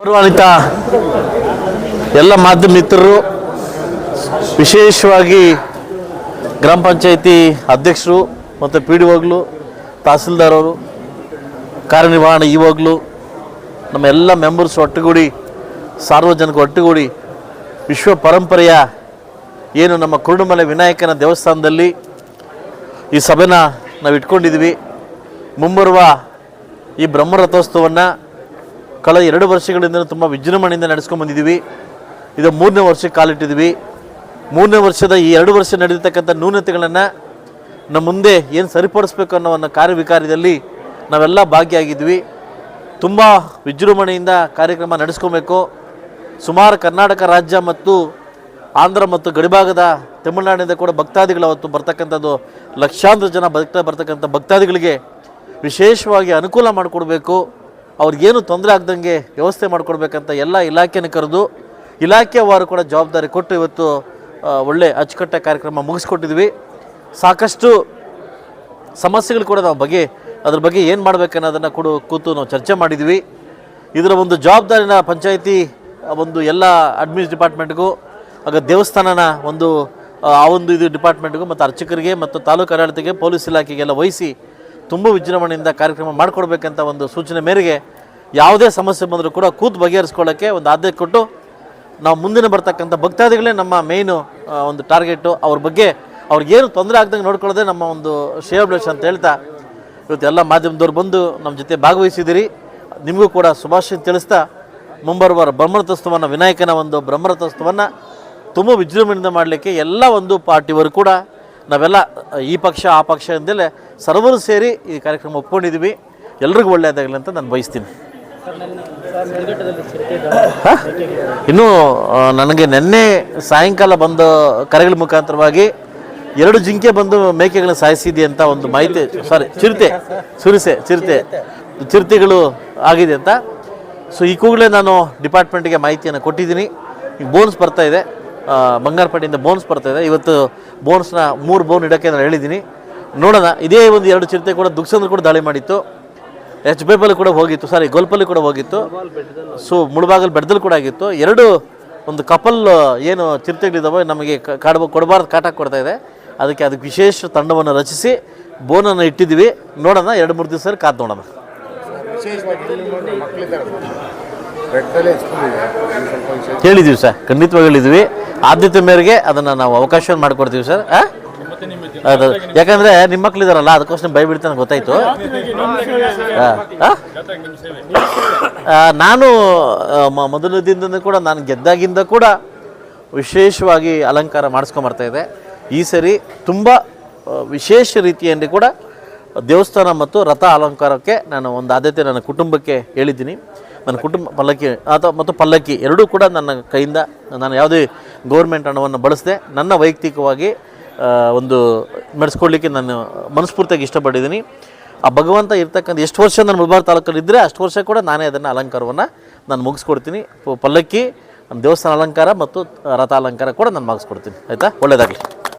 ಗೌರವಾನ್ವಿತ ಎಲ್ಲ ಮಾಧ್ಯಮ ಮಿತ್ರರು, ವಿಶೇಷವಾಗಿ ಗ್ರಾಮ ಪಂಚಾಯಿತಿ ಅಧ್ಯಕ್ಷರು ಮತ್ತು ಪಿ ಡಿ ಒಗ್ಲು ತಹಸೀಲ್ದಾರ್ ಅವರು ಕಾರ್ಯನಿರ್ವಹಣೆ ಇವಾಗಲೂ ನಮ್ಮ ಎಲ್ಲ ಮೆಂಬರ್ಸ್ ಒಟ್ಟುಗೂಡಿ, ಸಾರ್ವಜನಿಕ ಒಟ್ಟುಗೂಡಿ, ವಿಶ್ವ ಪರಂಪರೆಯ ಏನು ನಮ್ಮ ಕುರುಡುಮಲೆ ವಿನಾಯಕನ ದೇವಸ್ಥಾನದಲ್ಲಿ ಈ ಸಭೆನ ನಾವು ಇಟ್ಕೊಂಡಿದ್ವಿ ಮುಂಬರುವ ಈ ಬ್ರಹ್ಮರಥೋತ್ಸವವನ್ನು ಕಳೆದ ಎರಡು ವರ್ಷಗಳಿಂದ ತುಂಬ ವಿಜೃಂಭಣೆಯಿಂದ ನಡೆಸ್ಕೊಂಡು ಬಂದಿದ್ದೀವಿ. ಇದು ಮೂರನೇ ವರ್ಷಕ್ಕೆ ಕಾಲಿಟ್ಟಿದ್ವಿ ಮೂರನೇ ವರ್ಷದ ಈ ಎರಡು ವರ್ಷ ನಡೆದಿರ್ತಕ್ಕಂಥ ನ್ಯೂನತೆಗಳನ್ನು ನಮ್ಮ ಮುಂದೆ ಏನು ಸರಿಪಡಿಸ್ಬೇಕು ಅನ್ನೋ ಒಂದು ಕಾರ್ಯವಿಕಾರ್ಯದಲ್ಲಿ ನಾವೆಲ್ಲ ಭಾಗಿಯಾಗಿದ್ವಿ. ತುಂಬ ವಿಜೃಂಭಣೆಯಿಂದ ಕಾರ್ಯಕ್ರಮ ನಡೆಸ್ಕೊಬೇಕು. ಸುಮಾರು ಕರ್ನಾಟಕ ರಾಜ್ಯ ಮತ್ತು ಆಂಧ್ರ ಮತ್ತು ಗಡಿಭಾಗದ ತಮಿಳುನಾಡಿನಿಂದ ಕೂಡ ಭಕ್ತಾದಿಗಳು ಅವತ್ತು ಬರ್ತಕ್ಕಂಥದ್ದು, ಲಕ್ಷಾಂತರ ಜನ ಬದುಕ್ತಾ ಬರ್ತಕ್ಕಂಥ ಭಕ್ತಾದಿಗಳಿಗೆ ವಿಶೇಷವಾಗಿ ಅನುಕೂಲ ಮಾಡಿಕೊಡ್ಬೇಕು. ಅವ್ರಿಗೇನು ತೊಂದರೆ ಆಗ್ದಂಗೆ ವ್ಯವಸ್ಥೆ ಮಾಡಿಕೊಡ್ಬೇಕಂತ ಎಲ್ಲ ಇಲಾಖೆನ ಕರೆದು ಇಲಾಖೆವಾರು ಕೂಡ ಜವಾಬ್ದಾರಿ ಕೊಟ್ಟು ಇವತ್ತು ಒಳ್ಳೆ ಅಚ್ಚುಕಟ್ಟ ಕಾರ್ಯಕ್ರಮ ಮುಗಿಸ್ಕೊಟ್ಟಿದ್ವಿ. ಸಾಕಷ್ಟು ಸಮಸ್ಯೆಗಳು ಕೂಡ ನಾವು ಬಗ್ಗೆ, ಅದ್ರ ಬಗ್ಗೆ ಏನು ಮಾಡಬೇಕನ್ನೋದನ್ನು ಕೂಡ ಕೂತು ನಾವು ಚರ್ಚೆ ಮಾಡಿದ್ವಿ. ಇದರ ಒಂದು ಜವಾಬ್ದಾರಿನ ಪಂಚಾಯಿತಿ ಒಂದು ಎಲ್ಲ ಅಡ್ಮಿನಿಸ್ ಡಿಪಾರ್ಟ್ಮೆಂಟ್ಗೂ, ಆಗ ದೇವಸ್ಥಾನನ ಒಂದು ಆ ಒಂದು ಇದು ಡಿಪಾರ್ಟ್ಮೆಂಟ್ಗೂ ಮತ್ತು ಅರ್ಚಕರಿಗೆ ಮತ್ತು ತಾಲೂಕು ಆಡಳಿತಕ್ಕೆ, ಪೊಲೀಸ್ ಇಲಾಖೆಗೆಲ್ಲ ವಹಿಸಿ ತುಂಬ ವಿಜೃಂಭಣೆಯಿಂದ ಕಾರ್ಯಕ್ರಮ ಮಾಡಿಕೊಡ್ಬೇಕಂತ ಒಂದು ಸೂಚನೆ ಮೇರೆಗೆ ಯಾವುದೇ ಸಮಸ್ಯೆ ಬಂದರೂ ಕೂಡ ಕೂತು ಬಗೆಹರಿಸ್ಕೊಳ್ಳೋಕ್ಕೆ ಒಂದು ಆದ್ಯತೆ ಕೊಟ್ಟು ನಾವು ಮುಂದಿನ ಬರ್ತಕ್ಕಂಥ ಭಕ್ತಾದಿಗಳೇ ನಮ್ಮ ಮೇಯ್ನು ಒಂದು ಟಾರ್ಗೆಟು ಅವ್ರ ಬಗ್ಗೆ ಅವ್ರಿಗೇನು ತೊಂದರೆ ಆಗ್ದಂಗೆ ನೋಡ್ಕೊಳ್ಳೋದೇ ನಮ್ಮ ಒಂದು ಶ್ರೇಯೋಭಿಲಾಷ ಅಂತ ಹೇಳ್ತಾ ಇವತ್ತು ಎಲ್ಲ ಮಾಧ್ಯಮದವ್ರು ಬಂದು ನಮ್ಮ ಜೊತೆ ಭಾಗವಹಿಸಿದಿರಿ ನಿಮಗೂ ಕೂಡ ಶುಭಾಶಯ ತಿಳಿಸ್ತಾ ಮುಂಬರುವ ಬ್ರಹ್ಮರಥೋತ್ಸವನ ವಿನಾಯಕನ ಒಂದು ಬ್ರಹ್ಮರಥೋತ್ಸವನ ತುಂಬ ವಿಜೃಂಭಣೆಯಿಂದ ಮಾಡಲಿಕ್ಕೆ ಎಲ್ಲ ಒಂದು ಪಾರ್ಟಿಯವರು ಕೂಡ ನಾವೆಲ್ಲ, ಈ ಪಕ್ಷ, ಆ ಪಕ್ಷ ಅಂದಲೇ ಸರ್ವರು ಸೇರಿ ಈ ಕಾರ್ಯಕ್ರಮ ಒಪ್ಕೊಂಡಿದ್ದೀವಿ ಎಲ್ರಿಗೂ ಒಳ್ಳೆಯದಾಗಲಿ ಅಂತ ನಾನು ಬಯಸ್ತೀನಿ. ಇನ್ನೂ ನನಗೆ ನಿನ್ನೆ ಸಾಯಂಕಾಲ ಬಂದ ಕರೆಗಳ ಮುಖಾಂತರವಾಗಿ ಎರಡು ಜಿಂಕೆ ಬಂದು ಮೇಕೆಗಳನ್ನ ಸಾಯಿಸಿದೆ ಅಂತ ಒಂದು ಮಾಹಿತಿ ಸಾರಿ ಚಿರತೆ, ಸುರಿಸೆ, ಚಿರತೆ, ಚಿರತೆಗಳು ಆಗಿದೆ ಅಂತ. ಸೊ ಈ ಕೂಡಲೇ ನಾನು ಡಿಪಾರ್ಟ್ಮೆಂಟ್ಗೆ ಮಾಹಿತಿಯನ್ನು ಕೊಟ್ಟಿದ್ದೀನಿ. ಈಗ ಬೋನ್ಸ್ ಬರ್ತಾ ಇದೆ. ಬಂಗಾರಪೇಟೆಯಿಂದ ಬೋನ್ಸ್ ಬರ್ತಾ ಇದೆ. ಇವತ್ತು ಬೋನ್ಸ್ನ ಮೂರು ಬೋನ್ ಇಡೋಕ್ಕೆ ನಾನು ಹೇಳಿದ್ದೀನಿ. ನೋಡೋಣ, ಇದೇ ಒಂದು ಎರಡು ಚಿರತೆ ಕೂಡ ದುಕ್ಸಂದ್ರ ಕೂಡ ದಾಳಿ ಮಾಡಿತ್ತು. ಎಚ್ ಬೇಬಲ್ಲಿ ಕೂಡ ಹೋಗಿತ್ತು, ಸಾರಿ, ಗೋಲ್ಪಲ್ಲಿ ಕೂಡ ಹೋಗಿತ್ತು. ಸೊ ಮುಳುಬಾಗಲ್ ಬೆಡ್ದಲ್ಲಿ ಕೂಡ ಆಗಿತ್ತು. ಎರಡು ಒಂದು ಕಪಲ್, ಏನು ಚಿರತೆಗಳಿದ್ದಾವೆ ನಮಗೆ ಕಾಡ್ಬ, ಕೊಡಬಾರ್ದು ಕಾಟ ಕೊಡ್ತಾ ಇದೆ. ಅದಕ್ಕೆ ಅದಕ್ಕೆ ವಿಶೇಷ ತಂಡವನ್ನು ರಚಿಸಿ ಬೋನನ್ನು ಇಟ್ಟಿದ್ದೀವಿ. ನೋಡೋಣ, ಎರಡು ಮೂರು ದಿವಸ ಕಾದು ನೋಡೋಣ. ಹೇಳಿದ್ದೀವಿ ಸರ್ ಖಂಡಿತವಾಗಿ ಹೇಳಿದ್ವಿ. ಆದ್ಯತೆ ಮೇರೆಗೆ ಅದನ್ನು ನಾವು ಅವಕಾಶ ಮಾಡಿಕೊಡ್ತೀವಿ ಸರ್? ಅದು ಯಾಕಂದ್ರೆ ನಿಮ್ಮ ಮಕ್ಳು ಇದಾರಲ್ಲ ಅದಕ್ಕೋಸ್ಕರ ಭಯಬಿಡ್ತಾನೆ ಗೊತ್ತಾಯ್ತು. ಆ, ಆ? ಆ, ನಾನು ಮೊದಲ ದಿನದಿಂದ ಕೂಡ ನಾನು ಗೆದ್ದಾಗಿಂದ ಕೂಡ ವಿಶೇಷವಾಗಿ ಅಲಂಕಾರ ಮಾಡಿಸ್ಕೊಂಬರ್ತಾ ಇದೆ. ಈ ಸರಿ ತುಂಬ ವಿಶೇಷ ರೀತಿಯಲ್ಲಿ ಕೂಡ ದೇವಸ್ಥಾನ ಮತ್ತು ರಥ ಅಲಂಕಾರಕ್ಕೆ ನಾನು ಒಂದು ಆದ್ಯತೆ ನನ್ನ ಕುಟುಂಬಕ್ಕೆ ಹೇಳಿದ್ದೀನಿ. ನನ್ನ ಕುಟುಂಬ ಪಲ್ಲಕ್ಕಿ ಅಥವಾ ಮತ್ತು ಪಲ್ಲಕ್ಕಿ ಎರಡೂ ಕೂಡ ನನ್ನ ಕೈಯಿಂದ ನಾನು ಯಾವುದೇ ಗೌರ್ಮೆಂಟ್ ಹಣವನ್ನು ಬಳಸದೆ ನನ್ನ ವೈಯಕ್ತಿಕವಾಗಿ ಒಂದು ನಡೆಸ್ಕೊಡ್ಲಿಕ್ಕೆ ನಾನು ಮನಸ್ಫೂರ್ತಿಯಾಗಿ ಇಷ್ಟಪಟ್ಟಿದ್ದೀನಿ. ಆ ಭಗವಂತ ಇರ್ತಕ್ಕಂಥ ಎಷ್ಟು ವರ್ಷ ನಾನು ಮುಳಬಾರ್ ತಾಲೂಕಲ್ಲಿ ಇದ್ದರೆ ಅಷ್ಟು ವರ್ಷ ಕೂಡ ನಾನೇ ಅದನ್ನು ಅಲಂಕಾರವನ್ನು ನಾನು ಮುಗಿಸ್ಕೊಡ್ತೀನಿ. ಪಲ್ಲಕ್ಕಿ, ನಮ್ಮ ದೇವಸ್ಥಾನ ಅಲಂಕಾರ ಮತ್ತು ರಥ ಅಲಂಕಾರ ಕೂಡ ನಾನು ಮುಗಿಸ್ಕೊಡ್ತೀನಿ. ಆಯಿತಾ? ಒಳ್ಳೆಯದಾಗಲಿ